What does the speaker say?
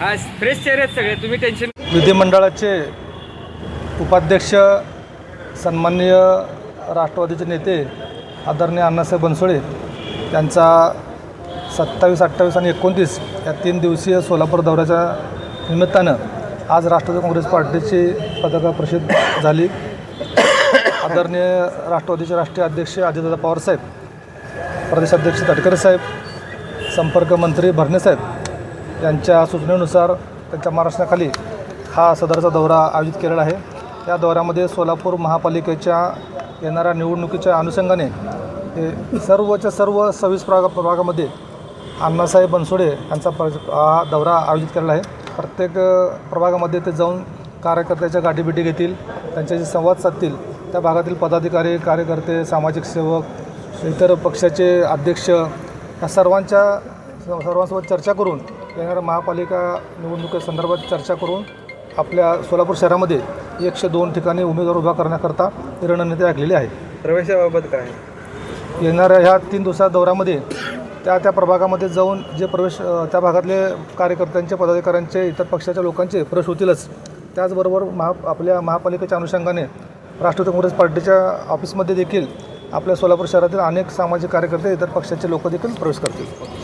हा फ्रेश चेहरे आहेत सगळे तुम्ही टेन्शन विधिमंडळाचे उपाध्यक्ष सन्माननीय राष्ट्रवादीचे नेते आदरणीय अण्णासाहेब बनसोळे त्यांचा सत्तावीस अठ्ठावीस आणि एकोणतीस या तीन दिवसीय सोलापूर दौऱ्याच्या निमित्तानं आज राष्ट्रवादी काँग्रेस पार्टीची पत्रकार परिषद झाली. आदरणीय राष्ट्रवादीचे राष्ट्रीय अध्यक्ष अजितदादा पवारसाहेब प्रदेशाध्यक्ष तटकरे साहेब संपर्क मंत्री भरणे साहेब यांच्या सूचनेनुसार त्यांच्या महाराष्ट्राखाली हा सदरचा दौरा आयोजित केलेला आहे. या दौऱ्यामध्ये सोलापूर महापालिकेच्या येणाऱ्या निवडणुकीच्या अनुषंगाने हे सर्वच्या सर्व सव्वीस प्रभाग प्रभागामध्ये अण्णासाहेब बनसोडे यांचा प्र हा दौरा आयोजित केलेला आहे. प्रत्येक प्रभागामध्ये ते जाऊन कार्यकर्त्याच्या गाठीभेटी घेतील त्यांच्याशी संवाद साधतील. त्या भागातील पदाधिकारी कार्यकर्ते सामाजिक सेवक इतर पक्षाचे अध्यक्ष या सर्वांच्या सर्वांसोबत चर्चा करून येणाऱ्या महापालिका निवडणुकीसंदर्भात चर्चा करून आपल्या सोलापूर शहरामध्ये एकशे दोन ठिकाणी उमेदवार उभा करण्याकरता रणनीती आखलेली आहे. प्रवेशाबाबत काय? येणाऱ्या ह्या तीन दिवसा दौऱ्यामध्ये त्या त्या प्रभागामध्ये जाऊन जे प्रवेश अ, त्या भागातले कार्यकर्त्यांचे पदाधिकाऱ्यांचे इतर पक्षाच्या लोकांचे प्रवेश होतीलच. त्याचबरोबर महा आपल्या महापालिकेच्या अनुषंगाने राष्ट्रवादी काँग्रेस पार्टीच्या ऑफिसमध्ये देखील आपल्या सोलापूर शहरातील अनेक सामाजिक कार्यकर्ते इतर पक्षाचे लोक देखील प्रवेश करतील.